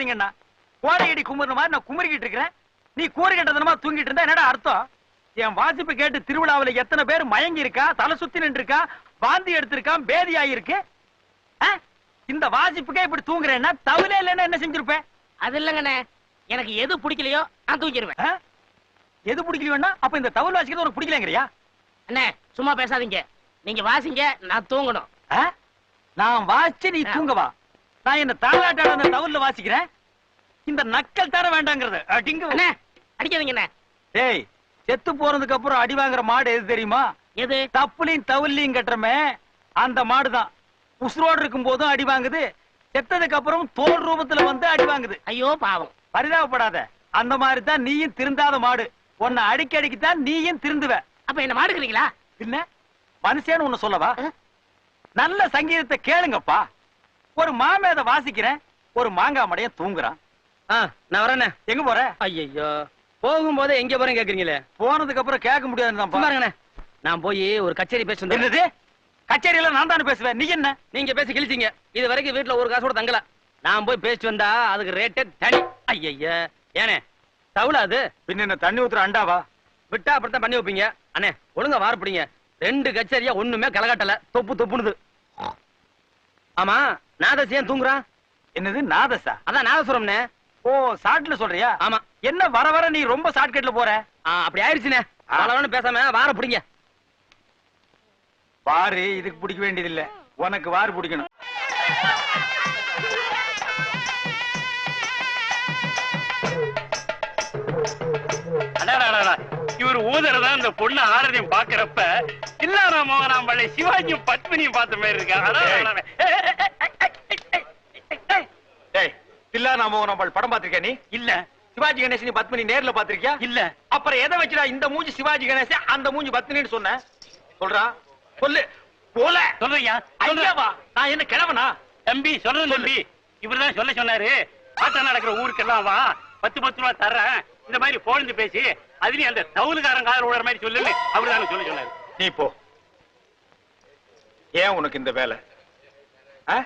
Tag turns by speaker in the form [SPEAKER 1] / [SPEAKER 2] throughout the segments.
[SPEAKER 1] கொடிக்காதீங்கண்ணா கோடையடி குமுறின மாதிரி நான் குமுறிக்கிட்டு இருக்கிறேன். நீ கூறு கட்டதனமா தூங்கிட்டு இருந்தா என்னடா அர்த்தம்? என் வாசிப்பு கேட்டு திருவிழாவுல எத்தனை பேர் மயங்கி இருக்கா தலை சுத்தி நின்று இருக்கா வாந்தி எடுத்திருக்கான் பேதி ஆயிருக்கு? இந்த வாசிப்புக்கே இப்படி தூங்குறேன்னா தவிலே இல்லைன்னா என்ன செஞ்சிருப்பேன்
[SPEAKER 2] அது இல்லைங்கண்ணே. எனக்கு எது பிடிக்கலையோ நான் தூக்கிடுவேன்
[SPEAKER 1] ஆ? எது பிடிக்கலையோன்னா அப்ப இந்த தவில் வாசிக்கிறது உனக்கு பிடிக்கலங்கிறியா?
[SPEAKER 2] அண்ணே சும்மா பேசாதீங்க. நீங்க வாசிங்க நான் தூங்கணும்?
[SPEAKER 1] நான் வாசிச்சு நீ தூங்கவா? நான் என்ன தாளாட்டாட அந்த வாசிக்கிறேன் இந்த நக்கல் தர வேண்டாங்கிறது. அடிங்க
[SPEAKER 2] அண்ணே அடிக்காதீங்கண்ணே
[SPEAKER 1] டேய் செத்து போறதுக்கு அப்புறம் அடி வாங்குற மாடு எது தெரியுமா?
[SPEAKER 2] எது?
[SPEAKER 1] தப்புலையும் தவிலையும் கட்டுறமே. அந்த மாடுதான். உசுரோடு இருக்கும் போதும் அடி வாங்குது. செத்ததுக்கு அப்புறம் தோல் ரூபத்துல வந்து அடி வாங்குது.
[SPEAKER 2] ஐயோ பாவம்.
[SPEAKER 1] பரிதாபப்படாத. அந்த மாதிரி தான் நீயும் திருந்தாத மாடு. உன்னை அடிக்க அடிக்கத்தான் நீயும் திருந்துவ.
[SPEAKER 2] அப்ப என்ன மாடுக்கிறீங்களா?
[SPEAKER 1] பின்ன மனுஷன்னு உன்னை சொல்லவா? நல்ல சங்கீதத்தை கேளுங்கப்பா. ஒரு மாமேத வாசிக்கிறேன் ஒரு மாங்காய் மடைய தூங்குறான்.
[SPEAKER 3] நான் வரேண்ணே.
[SPEAKER 1] எங்க போற?
[SPEAKER 3] ஐயோ போகும்போது எங்க போறேன் கேக்குறீங்களே?
[SPEAKER 1] போனதுக்கு அப்புறம் கேட்க
[SPEAKER 3] இருங்கண்ணே. நான் போய் ஒரு கச்சேரி பேசி
[SPEAKER 1] என்னது? கச்சேரியில நான் தானே பேசுவேன். நீ என்ன?
[SPEAKER 3] நீங்க பேசி கிழிச்சீங்க. இது வரைக்கும் வீட்டுல ஒரு காசு கூட தங்கல. நான் போய் பேசிட்டு வந்தா அதுக்கு ரேட்டே தனி. ஐயய்ய ஏனே தவுளா அது?
[SPEAKER 1] பின்ன என்ன தண்ணி ஊத்துற அண்டாவா?
[SPEAKER 3] விட்டா அப்படித்தான் பண்ணி வைப்பீங்க. அண்ணே ஒழுங்கா வாரப்பிடிங்க ரெண்டு கச்சேரியா ஒண்ணுமே கலகாட்டல தொப்பு தொப்புனுது. ஆமா நாதஸ் ஏன் தூங்குறான்
[SPEAKER 1] என்னது நாதசா
[SPEAKER 3] அதான் நாதசுரம்னே
[SPEAKER 1] ஓ சாட்ல சொல்றியா?
[SPEAKER 3] ஆமா.
[SPEAKER 1] என்ன வர வர நீ ரொம்ப ஷார்ட்கட்ல போற?
[SPEAKER 3] அப்படி ஆயிடுச்சுண்ணே
[SPEAKER 1] ஆ.
[SPEAKER 3] பலவன்னு பேசாம வார பிடிங்க.
[SPEAKER 1] வாரு இதுக்கு பிடிக்க வேண்டியது இல்ல உனக்கு வாரு பிடிக்கணும்.
[SPEAKER 4] இவர் ஊதுறதா இந்த பொண்ணு ஆரதையும் பாக்குறப்ப இல்லாத மோகனாம்பள்ளி சிவாஜியும் பத்மினியும் பார்த்த மாதிரி இருக்கா? அடாடாடாடா. ஏய், ஏய், ஏய், ஏய், ஏய், ஏய், ஏய், ஏய்.
[SPEAKER 1] டேய் தில்லா நாம நம்ம படம் பாத்திருக்கியா நீ?
[SPEAKER 4] இல்ல.
[SPEAKER 1] சிவாஜி கணேசன் பத்மினி நேர்ல பாத்திருக்கியா
[SPEAKER 4] இல்ல.
[SPEAKER 1] அப்புறம் எதை வச்சுடா இந்த மூஞ்சி சிவாஜி கணேசன் அந்த மூஞ்சி பத்மினின்னு சொன்ன? சொல்றா. சொல்லு. போல.
[SPEAKER 4] சொல்றியா?
[SPEAKER 1] ஐயாவா? நான் என்ன கிழவனா?
[SPEAKER 4] தம்பி சொல்றது தம்பி. இவர்தான் சொல்ல சொன்னாரு. ஆட்டம் நடக்கிற ஊருக்கெல்லாம் வா. பத்து பத்து ரூபா தர்றேன். இந்த மாதிரி போழ்ந்து பேசி அதுலயும் அந்த தவுலுக்காரன் காதல் விடுற மாதிரி சொல்லுன்னு அவர்தான் சொல்ல சொன்னாரு.
[SPEAKER 1] நீ போ. ஏன் உனக்கு இந்த வேலை? ஆ?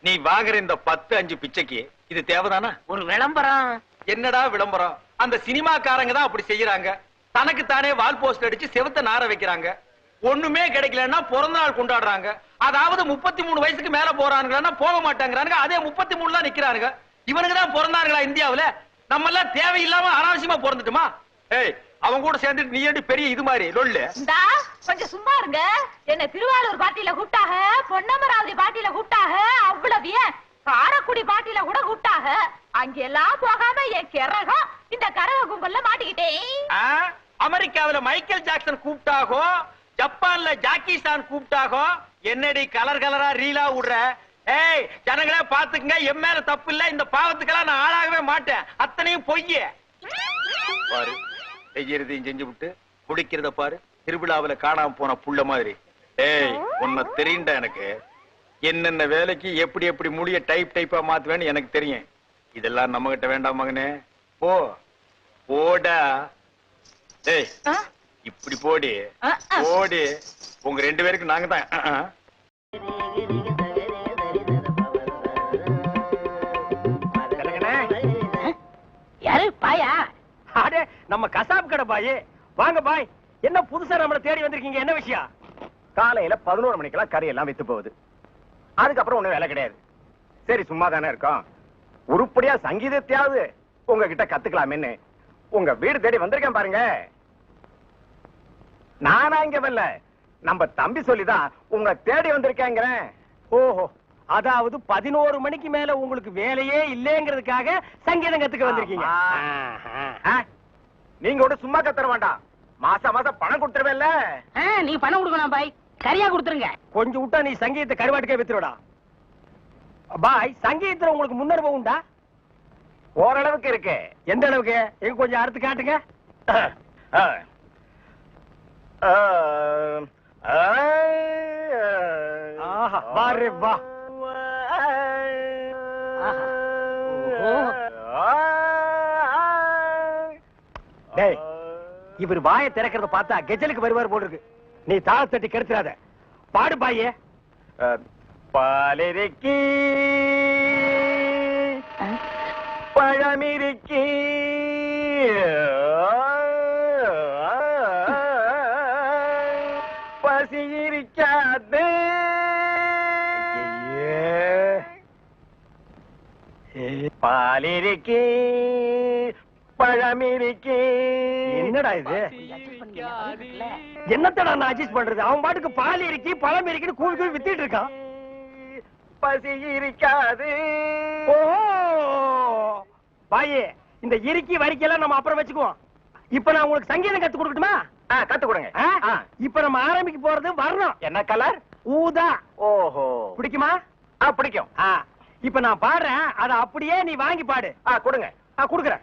[SPEAKER 1] நீ வாங்குற இந்த பத்து அஞ்சு பிச்சைக்கு இது தேவைதானா?
[SPEAKER 2] ஒரு விளம்பரம்.
[SPEAKER 1] என்னடா விளம்பரம்? அந்த சினிமாக்காரங்க தான் அப்படி செய்யறாங்க. தனக்கு தானே வால் போஸ்ட் அடிச்சு செவத்த நார வைக்கிறாங்க. ஒண்ணுமே கிடைக்கலன்னா பிறந்த நாள் கொண்டாடுறாங்க. அதாவது முப்பத்தி மூணு வயசுக்கு மேல போறானுங்கன்னா போக மாட்டாங்கிறானுங்க. அதே முப்பத்தி மூணுல நிக்கிறானுங்க. இவனுக்கு தான் பிறந்தாங்களா இந்தியாவுல? நம்ம எல்லாம் தேவையில்லாம அனாவசியமா பிறந்துட்டுமா? ஏய் அவன் கூட சேர்ந்துட்டு நீ ஏண்டி பெரிய இது மாதிரி? லொல்லு.
[SPEAKER 5] இந்தா கொஞ்சம் சும்மா இருங்க. என்ன திருவாரூர் பாட்டியில கூப்பிட்டாக பொன்னமராவதி பாட்டியில கூப்பிட்டாக அவ்வளவு ஏன்? காரக்குடி பாட்டியில கூட கூப்பிட்டாக. அங்கெல்லாம் போகாம என் கிறகம் இந்த கரக கும்பல்ல மாட்டிக்கிட்டேன்?
[SPEAKER 1] அமெரிக்காவுல மைக்கேல் ஜாக்சன் கூப்பிட்டாகோ ஜப்பான்ல ஜாக்கி சான் கூப்பிட்டாகோ என்னடி கலர் கலரா ரீலா விடுற? ஏய் ஜனங்களே பாத்துக்குங்க என் மேல தப்பு இல்ல இந்த பாவத்துக்கெல்லாம் நான் ஆளாகவே மாட்டேன். அத்தனையும் பொய்ய. பாரு. செய்யறதையும் செஞ்சு விட்டு முடிக்கிறத பாரு. திருவிழாவுல காணாம போன புள்ள மாதிரி. ஏய் உன்னை தெரியுண்டா எனக்கு. என்னென்ன வேலைக்கு எப்படி எப்படி முடிய டைப் டைப்பா மாத்துவேன்னு எனக்கு தெரியும். இதெல்லாம் நம்ம கிட்ட வேண்டாம் மகனே. போ. போடா. ஏய்? இப்படி போடி. போடி. உங்க ரெண்டு பேருக்கு நாங்க தான்
[SPEAKER 6] நம்ம கசாப் கடை பாய். வாங்க பாய் என்ன புதுசா நம்மள தேடி வந்திருக்கீங்க? என்ன விஷயம்? காலையில பதினோரு மணிக்கெல்லாம் கறி எல்லாம் வித்து போகுது. அதுக்கப்புறம் ஒண்ணும் வேலை கிடையாது. சரி சும்மா தானே இருக்கோம். உருப்படியா சங்கீதத்தையாவது உங்ககிட்ட கத்துக்கலாமேன்னு உங்க வீடு தேடி வந்திருக்கேன் பாருங்க. நானா இங்க வரல. நம்ம தம்பி சொல்லிதான் உங்க தேடி வந்திருக்கேங்கிறேன். ஓஹோ அதாவது பதினோரு மணிக்கு மேல உங்களுக்கு வேலையே இல்லைங்கிறதுக்காக சங்கீதம் கத்துக்க வந்திருக்கீங்க. நீங்க கூட சும்மா கத்துற வேண்டாம். மாசம் மாசம் பணம் கொடுத்துருவேல்ல
[SPEAKER 2] நீங்க பணம் கொடுக்கணும் பாய். கரியா கொடுத்துருங்க.
[SPEAKER 6] கொஞ்சம் விட்டா நீ சங்கீதத்தை கருவாட்டுக்கே வித்துருடா பாய் சங்கீதத்துல உங்களுக்கு முன்னனுபவம் உண்டா? ஓரளவுக்கு இருக்கு. எந்த அளவுக்கு? எங்க கொஞ்சம் அறுத்து காட்டுங்க. ஆஹா, வா. ரே வா. டேய், இவர் வாயை திறக்கிறத பார்த்தா கெஜலுக்கு வருவார் போல இருக்கு நீ தாள தட்டி கெடுத்துறாத. பாடு பாயே. பாலிருக்கி. பழமிருக்கி. பசி இருக்காது பாலிருக்கி. பழமிருக்கி. என்னடா இது? என்னத்தடா நான் அட்ஜஸ்ட் பண்றது? அவன் பாட்டுக்கு பால் இருக்கு பழம் இருக்குன்னு கூவி கூவி வித்திட்டு இருக்கான். பசி இருக்காது. பாயே இந்த இறுக்கி வரிக்கெல்லாம் நம்ம அப்புறம் வச்சுக்குவோம். இப்ப நான் உங்களுக்கு சங்கீதம் கத்து கொடுக்கட்டுமா? கத்து கொடுங்க. இப்ப நம்ம ஆரம்பிக்க போறது வரணும். என்ன கலர் ஊதா. ஓஹோ. பிடிக்குமா? பிடிக்கும். இப்ப நான் பாடுறேன். அத அப்படியே நீ வாங்கி பாடு. கொடுங்க. கொடுக்குறேன்.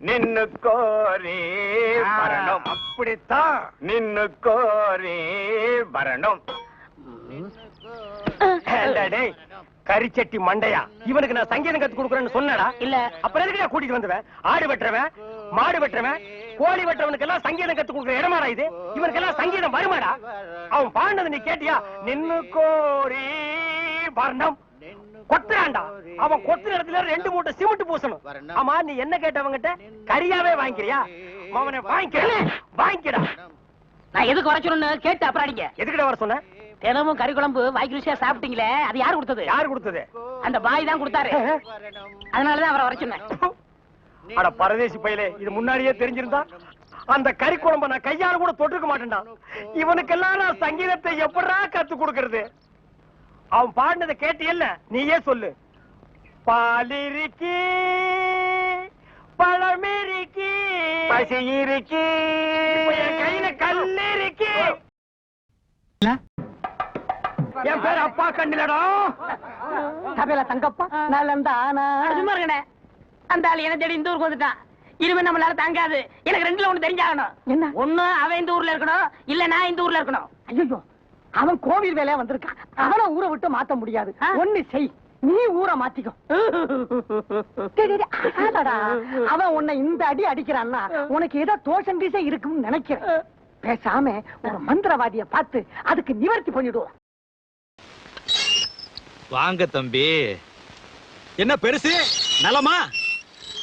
[SPEAKER 6] நின்னு கோரி வரணும். அப்படித்தான். நின்னு கோரி வரணும். கரிச்சட்டி மண்டையா? இவனுக்கு நான் சங்கீதம் கத்து கொடுக்குறேன்னு சொன்னடா.
[SPEAKER 2] இல்ல.
[SPEAKER 6] அப்புறம் எதுக்கு கூட்டிட்டு வந்துவேன்? ஆடு வெட்டுறவன் மாடு வெட்டுறவன் கோழி வெட்டுறவனுக்கு எல்லாம் சங்கீதம் கத்து கொடுக்குற இடமாடா இது? இவனுக்கு எல்லாம் சங்கீதம் வருமாடா? அவன் பாடினது நீ கேட்டியா? நின்னு கோரி வர்ணம். கொத்துறான்டா. அவன் கொத்துற இடத்துல ரெண்டு மூட்டை சிமெண்ட் பூசணும். ஆமா நீ என்ன கேட்டவங்கிட்ட? கரியாவே வாங்கிக்கிறியா? அவனை வாங்கிக்க வாங்கிக்கடா
[SPEAKER 2] நான் எதுக்கு வர சொல்லணும்னு கேட்டு அப்புறம் அடிங்க.
[SPEAKER 6] எதுக்கிட்ட வர சொன்ன?
[SPEAKER 2] தினமும் கறி குழம்பு வாய்க்கு ருசியா சாப்பிட்டீங்களே அது யாரு கொடுத்தது?
[SPEAKER 6] யாரு கொடுத்தது?
[SPEAKER 2] அந்த பாய் தான் கொடுத்தாரு. அதனாலதான் அவரை வர சொன்னேன்.
[SPEAKER 6] அட பரதேசி பையலே இது முன்னாடியே தெரிஞ்சிருந்தா? அந்த கறி குழம்ப நான் கையால கூட தொட்டுக்க மாட்டேன்டா. இவனுக்கெல்லாம் நான் சங்கீதத்தை எப்படா கத்து கொடுக்கறது? அவன் பாடினதை கேட்டியல்ல? நீயே சொல்லு. பாலிருக்கி பழமிருக்கி பசி இருக்கி என் கையில கல்லு இருக்கு என் பேர் அப்பா கண்ணிலடா.
[SPEAKER 2] சபையில தங்கப்பா நல்ல சும்மா இருக்கணே அந்த ஆள் என்ன தேடி இந்த ஊருக்கு வந்துட்டான். இனிமே நம்மளால தாங்காது. எனக்கு ரெண்டுல ஒண்ணு தெரிஞ்சாகணும். என்ன? ஒண்ணு அவன் இந்த ஊர்ல இருக்கணும் இல்ல நான் இந்த ஊர்ல இருக்கணும். ஐயோ அவன் கோவில் வேலையா வந்திருக்கான். அவனை ஊரை விட்டு மாத்த முடியாது. ஒண்ணு செய். நீ ஊரை மாத்திக்கோ. அவன் உன்னை இந்த அடி அடிக்கிறான்னா உனக்கு ஏதோ தோஷம் கீசம் இருக்கும்னு நினைக்கிறேன். பேசாம ஒரு மந்திரவாதிய பார்த்து அதுக்கு நிவர்த்தி பண்ணிடுவோம்.
[SPEAKER 7] வாங்க தம்பி. என்ன பெருசு? நலமா?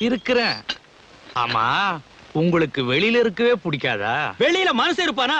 [SPEAKER 7] இருக்கிறேன். ஆமா உங்களுக்கு வெளியில இருக்கவே பிடிக்காதா? வெளியில மனசு இருப்பானா?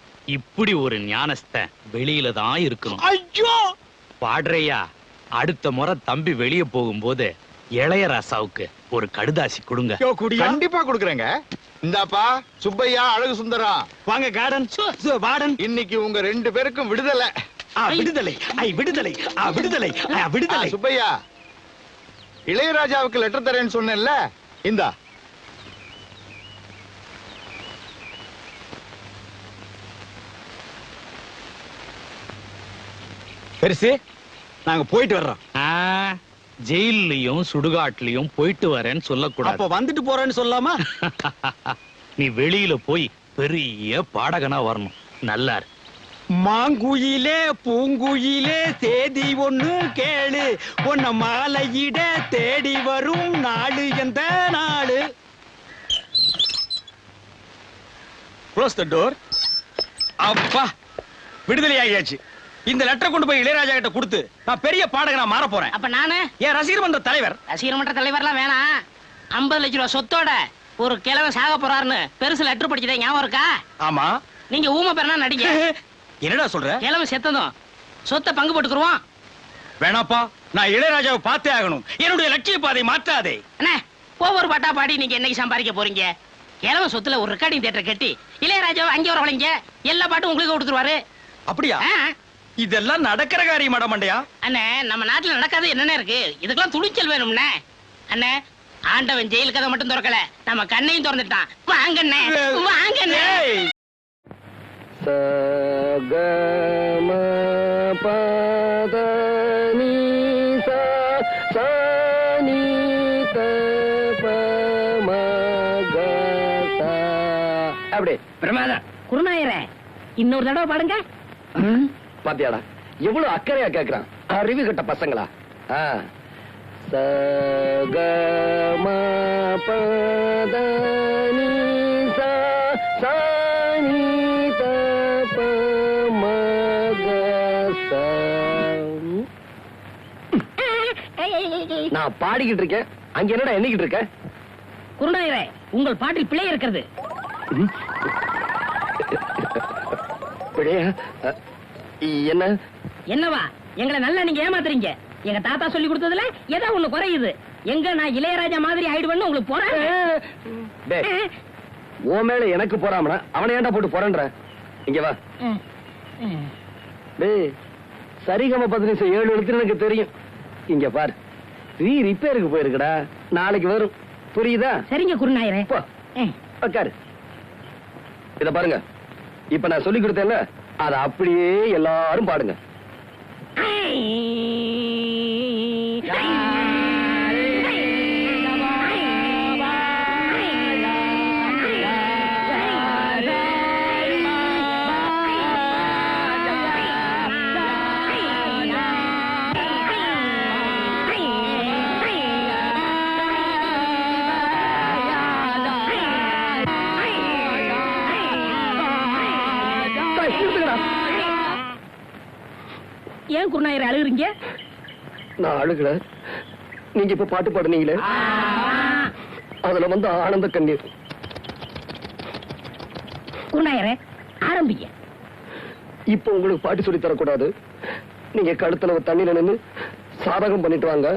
[SPEAKER 7] இப்படி ஒரு ஞானஸ்தன் வெளியில தான் இருக்கணும். ஐயோ! பாடுறையா அடுத்த முறை தம்பி வெளிய போகும்போது இளையராசாவுக்கு ஒரு கடுதாசி கொடுங்க.
[SPEAKER 8] கண்டிப்பா கொடுக்கறேங்க. இந்தாப்பா சுப்பையா அழகு சுந்தரம்
[SPEAKER 7] வாங்க கார்டன். வார்டன்
[SPEAKER 8] இன்னைக்கு உங்க ரெண்டு பேருக்கும் விடுதலை.
[SPEAKER 7] ஆ, விடுதலை. ஐ விடுதலை. ஆ, விடுதலை. விடுதலை.
[SPEAKER 8] சுப்பையா. இளையராஜாவுக்கு லெட்டர் தரேன்னு சொன்னேன்ல. இந்தா.
[SPEAKER 7] பெருசு நாங்க போயிட்டு வர்றோம். ஜெயிலையும் சுடுகாட்லயும் போயிட்டு வரேன்னு சொல்லக்கூடாது. அப்ப வந்துட்டு போறேன்னு சொல்லாமா? நீ வெளியில போய் பெரிய பாடகனா வரணும். நல்லா இரு.
[SPEAKER 1] மாங்குயிலே பூங்குயிலே சேதி ஒண்ணு கேளு. உன்ன மாலையிட தேடி வரும் நாடு எந்த நாடு க்ளோஸ் த டோர் அப்பா விடுதலை ஆகியாச்சு இந்த லெட்டர் கொண்டு போய் இளையராஜா கிட்ட கொடுத்து நான் பெரிய பாடகனா மாற போறேன்.
[SPEAKER 2] அப்ப நானு?
[SPEAKER 1] என் ரசிகர் மன்ற தலைவர்?
[SPEAKER 2] ரசிகர் மன்ற தலைவர்லாம் வேணாம். ஐம்பது லட்ச ரூபா சொத்தோட ஒரு கிழவன் சாக போறாருன்னு பெருசு லெட்டர் படிச்சதே ஞாபகம் இருக்கா?
[SPEAKER 1] ஆமா.
[SPEAKER 2] நீங்க ஊமை பெறனா நடிங்க.
[SPEAKER 1] என்னடா சொல்ற?
[SPEAKER 2] கிழவன் செத்ததும் சொத்தை பங்கு போட்டுக்குருவோம்.
[SPEAKER 1] வேணாப்பா நான் இளையராஜாவை பார்த்தே ஆகணும். என்னுடைய லட்சிய பாதை மாற்றாதே.
[SPEAKER 2] அண்ணே ஒவ்வொரு பாட்டா பாடி நீங்க என்னைக்கு சம்பாதிக்க போறீங்க? கிழவன் சொத்துல ஒரு ரெக்கார்டிங் தியேட்டர் கட்டி இளையராஜாவை அங்கே வர வளைங்க எல்லா பாட்டும் உங்களுக்கு கொடுத்துருவாரு.
[SPEAKER 1] அப்படியா? இதெல்லாம் நடக்கிற காரியம் மண்டையா
[SPEAKER 2] அண்ணே நம்ம நாட்டுல நடக்காது என்னென்ன இருக்கு? இதுக்கெல்லாம் துணிச்சல் வேணும்னே அண்ணே ஆண்டவன் ஜெயில் கதை மட்டும் திறக்கல. நம்ம கண்ணையும் திறந்துட்டான். வாங்கண்ணே வாங்கண்ணே.
[SPEAKER 1] ஏய்,
[SPEAKER 9] அப்படி
[SPEAKER 2] பிரமாதம். குருநாயரே இன்னொரு தடவை பாடுங்க.
[SPEAKER 9] பாத்தியாடா? எவ்வளவு அக்கறையா கேக்குறான். அறிவு கட்ட பசங்களா. நான் பாடிக்கிட்டு இருக்கேன். அங்க என்னடா எண்ணிக்கிட்டு இருக்க?
[SPEAKER 2] குருநாயரே உங்கள் பாட்டில் பிழை இருக்கிறது
[SPEAKER 9] அ, என்ன?
[SPEAKER 2] என்னவா? எங்களை நல்லா நீங்க ஏமாத்துறீங்க. எங்க தாத்தா சொல்லி கொடுத்ததுல ஏதோ ஒண்ணு குறையுது. எங்க நான் இளையராஜா மாதிரி ஆயிடுவேன்னு உங்களுக்கு போறேன்
[SPEAKER 9] உன் மேல எனக்கு போறாமனா? அவனை ஏன்டா போட்டு போறேன்ற? இங்க வா. டேய் சரிகம பதினஞ்சு ஏழு எழுத்து எனக்கு தெரியும். இங்க பாரு. ரீ ரிப்பேருக்கு போயிருக்குடா. நாளைக்கு வரும். புரியுதா?
[SPEAKER 2] சரிங்க குருநாயரே.
[SPEAKER 9] உட்காரு இத பாருங்க. இப்ப நான் சொல்லி கொடுத்தேன்ல? அதை அப்படியே எல்லாரும் பாடுங்க.
[SPEAKER 2] ஏன் குருநாயர் அழுகுறீங்க?
[SPEAKER 9] நான் அழுகல. நீங்க இப்ப பாட்டு பாடுனீங்களே? அதுல வந்து ஆனந்த கண்ணீர்.
[SPEAKER 2] குருநாயரே ஆரம்பிங்க.
[SPEAKER 9] இப்ப உங்களுக்கு பாட்டு சொல்லி தரக்கூடாது. நீங்க கழுத்துல தண்ணியில நின்னு சாதகம் பண்ணிட்டு வாங்க.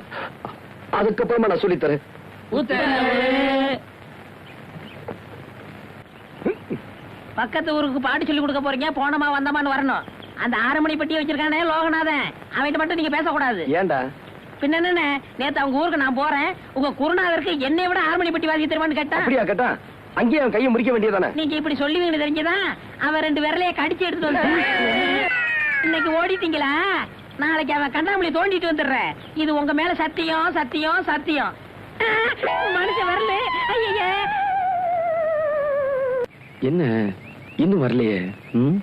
[SPEAKER 9] அதுக்கப்புறமா நான் சொல்லி தரேன்.
[SPEAKER 2] பக்கத்து ஊருக்கு பாட்டு சொல்லி கொடுக்க போறீங்க போனமா வந்தமான்னு வரணும். அந்த ஆறு மணி பெட்டி வச்சிருக்கானே லோகநாதன். அவன்கிட்ட மட்டும் நீங்க பேசக்கூடாது.
[SPEAKER 9] ஏன்டா?
[SPEAKER 2] பின்ன நேத்து அவங்க ஊருக்கு நான் போறேன். உங்க குருநாதருக்கு என்னை விட ஆறு மணி பெட்டி வாசிக்க தெரியுமான்னு கேட்டா?
[SPEAKER 9] அப்படியா கேட்டா? அங்கேயே அவன் கையை முடிக்க வேண்டியதானே
[SPEAKER 2] நீங்க இப்படி சொல்லுவீங்கன்னு தெரிஞ்சுதான் அவன் ரெண்டு விரலைய கடிச்சு எடுத்துட்டு வந்து இன்னைக்கு ஓடிட்டீங்களா? நாளைக்கு அவன் கண்ணாமூலி தோண்டிட்டு வந்துடுறேன். இது உங்க மேல சத்தியம் சத்தியம் சத்தியம். மனுஷன் வரல ஐயா
[SPEAKER 9] என்ன? இன்னும் வரலையே. ம்?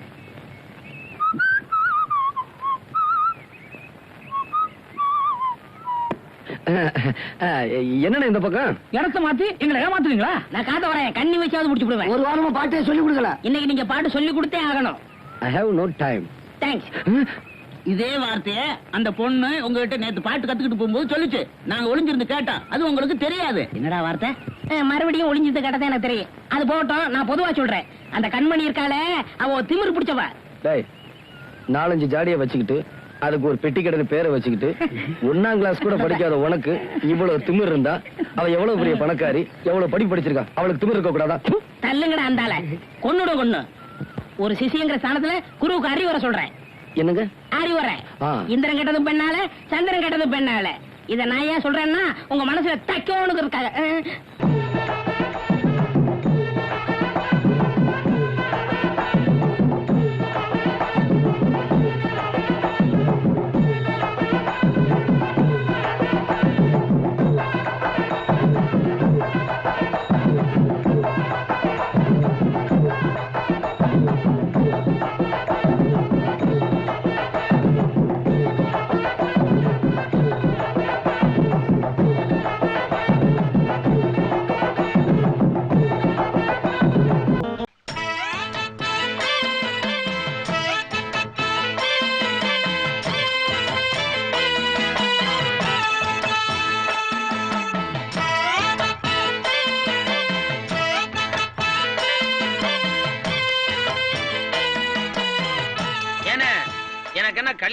[SPEAKER 9] என்னண்ணே இந்த பக்கம்?
[SPEAKER 2] இடத்த மாத்தி எங்களை ஏமாத்துவீங்களா? நான் காத்த வரேன். கண்ணி வச்சாவது முடிச்சு விடுவேன்.
[SPEAKER 9] ஒரு வாரமா பாட்டே சொல்லி கொடுக்கல.
[SPEAKER 2] இன்னைக்கு நீங்க பாட்டு சொல்லி கொடுத்தே ஆகணும்.
[SPEAKER 9] I have no time
[SPEAKER 2] thanks
[SPEAKER 10] இதே வார்த்தைய அந்த பொண்ணு உங்ககிட்ட நேத்து பாட்டு கத்துக்கிட்டு போகும்போது சொல்லுச்சு. நாங்க ஒளிஞ்சிருந்து கேட்டோம். அது உங்களுக்கு தெரியாது.
[SPEAKER 2] என்னடா வார்த்தை? மறுபடியும் ஒளிஞ்சது கேட்டதே எனக்கு தெரியும். அது போகட்டும் நான் பொதுவா சொல்றேன். அந்த கண்மணி இருக்காளே அவ திமிரு பிடிச்சவ.
[SPEAKER 9] டேய் நாலஞ்சு ஜாடியை வச்சுக்கிட்டு அதுக்கு ஒரு பெட்டி கடையில பேரை வச்சுக்கிட்டு ஒன்னாம் கிளாஸ் கூட படிக்காத உனக்கு இவ்வளவு திமிர் இருந்தா அவ எவ்வளவு பெரிய பணக்காரி எவ்வளவு படி படிச்சிருக்கா அவளுக்கு திமிர் இருக்க கூடாதா?
[SPEAKER 2] தள்ளுங்கடா அந்தால கொன்னுடும் கொன்னு. ஒரு சிசிங்கிற ஸ்தானத்துல குருவுக்கு அறிவுரை சொல்றேன்.
[SPEAKER 9] என்னங்க?
[SPEAKER 2] அறிவுரை. இந்திரன் கெட்டதும் பெண்ணால சந்திரன் கெட்டதும் பெண்ணால. இத நான் ஏன் சொல்றேன்னா உங்க மனசுல தக்கோனுக்கு இருக்காங்க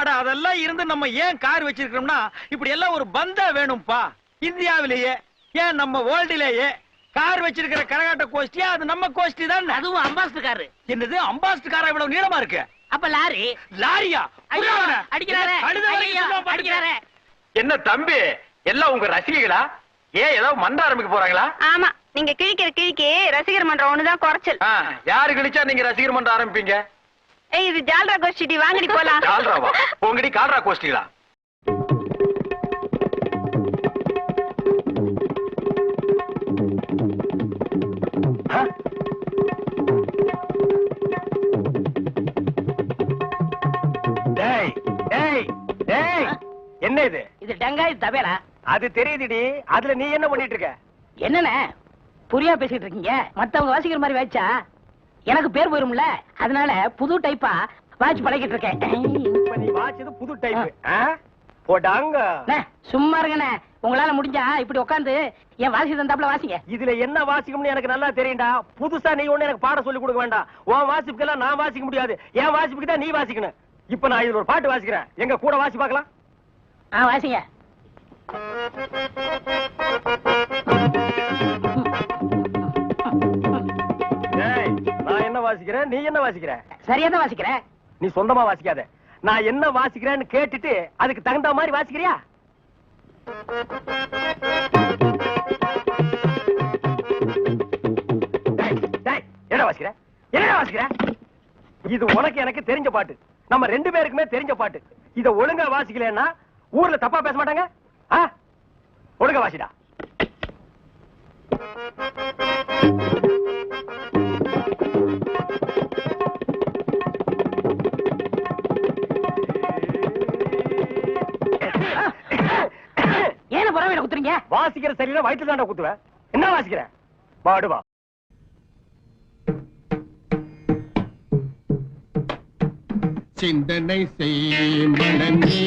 [SPEAKER 1] அட அதெல்லாம் இருந்து நம்ம ஏன் கார் வச்சிருக்கோம்னா இப்படி எல்லாம் ஒரு பந்தா வேணும்பா. இந்தியாவிலேயே ஏன் நம்ம வேர்ல்டுலேயே கார் வச்சிருக்கிற கரகாட்ட கோஷ்டியா அது நம்ம கோஷ்டி தான்?
[SPEAKER 2] அதுவும் அம்பாஸ்டர் காரு.
[SPEAKER 1] என்னது அம்பாஸ்டர் காரா இவ்வளவு நீளமா இருக்கு?
[SPEAKER 2] அப்ப லாரி.
[SPEAKER 1] லாரியா?
[SPEAKER 2] அடிக்கிறாரே. அடிக்கிறாரே.
[SPEAKER 1] என்ன தம்பி எல்லாம் உங்க ரசிகைகளா? ஏன் ஏதாவது மண்ட ஆரம்பிக்க போறாங்களா?
[SPEAKER 11] ஆமா நீங்க கிழிக்கிற கிழிக்கு ரசிகர் மன்றம் ஒண்ணுதான் குறைச்சல்.
[SPEAKER 1] யாரு கழிச்சா நீங்க ரசிகர் மன்றம் ஆரம்பிப்பீங்க?
[SPEAKER 11] ஏய் இது ஜால்ரா கோஷ்டி வாங்கடி போலாம்.
[SPEAKER 1] கால்ராவா உங்கடி கால்ரா டேய், என்ன இது?
[SPEAKER 2] இது டங்காய் தபேலா.
[SPEAKER 6] அது தெரியுதுடி. அதுல நீ என்ன பண்ணிட்டு இருக்க?
[SPEAKER 2] என்னண்ணே? புரியா பேசிட்டு இருக்கீங்க? மத்தவங்க வாசிக்கிற மாதிரி வாய்ச்சா? எனக்கு பேர் போயிரும்ல அதனால புது டைப்பா வாட்ச் பழகிட்டு இருக்கேன்.
[SPEAKER 6] இப்ப நீ வாச்சது புது டைப்
[SPEAKER 2] சும்மா இருங்கண்ணே. உங்களால முடிஞ்சா இப்படி உட்காந்து என் வாசி தந்தாப்புல வாசிங்க.
[SPEAKER 6] இதுல என்ன வாசிக்கும்னு எனக்கு நல்லா தெரியும்டா. புதுசா நீ ஒண்ணு எனக்கு பாடம் சொல்லி கொடுக்க வேண்டாம். உன் வாசிப்புக்கெல்லாம் நான் வாசிக்க முடியாது. என் வாசிப்புக்கு தான் நீ வாசிக்கணும். இப்ப நான் இதுல ஒரு பாட்டு வாசிக்கிறேன். எங்க கூட வாசி பார்க்கலாம்.
[SPEAKER 2] ஆ வாசிங்க.
[SPEAKER 6] என்ன வாசிக்கிறேன் நீ என்ன வாசிக்கிற?
[SPEAKER 2] சரியா தான் வாசிக்கிறேன்
[SPEAKER 6] நீ சொந்தமா வாசிக்காத. நான் என்ன வாசிக்கிறேன்னு கேட்டுட்டு அதுக்கு தகுந்த மாதிரி வாசிக்கிறியா? என்னடா வாசிக்கிற? என்னடா வாசிக்கிற? இது உனக்கு எனக்கு தெரிஞ்ச பாட்டு. நம்ம ரெண்டு பேருக்குமே தெரிஞ்ச பாட்டு. இத ஒழுங்கா வாசிக்கலன்னா ஊர்ல தப்பா பேச மாட்டாங்க? ஒழுங்கா வாசிடா. வாசிக்கிற சரியில்லை வயிற்று தாண்டா குத்துவேன் என்ன வாசிக்கிறேன் பாடுவா
[SPEAKER 12] சிந்தனை செய் மனமே